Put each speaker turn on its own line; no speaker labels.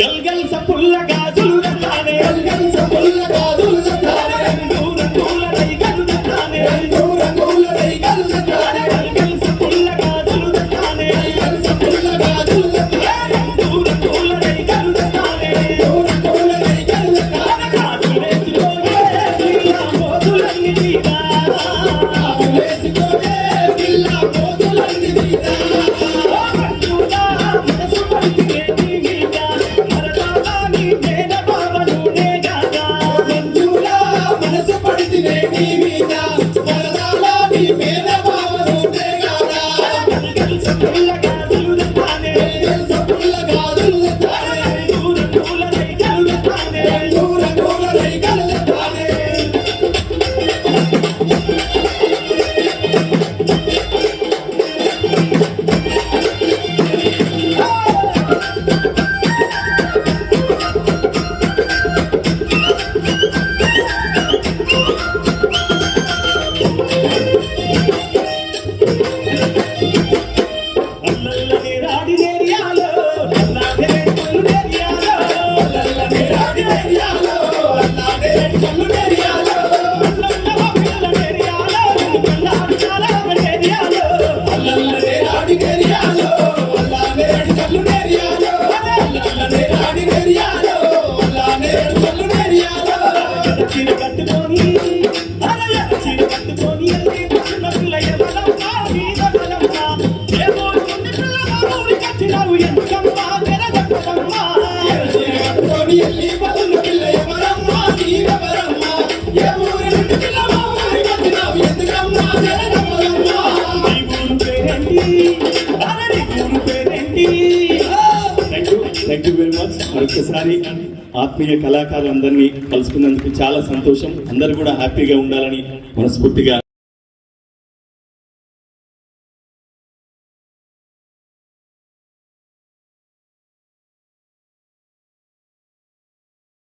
గల్గల్ సపుల్ల గాజులు
yeah you. Hallelujah. Very much ఆత్మీయ కళాకారులందరినీ కలుసుకున్నందుకు చాలా సంతోషం. అందరూ కూడా హ్యాపీగా ఉండాలని మనస్ఫూర్తిగా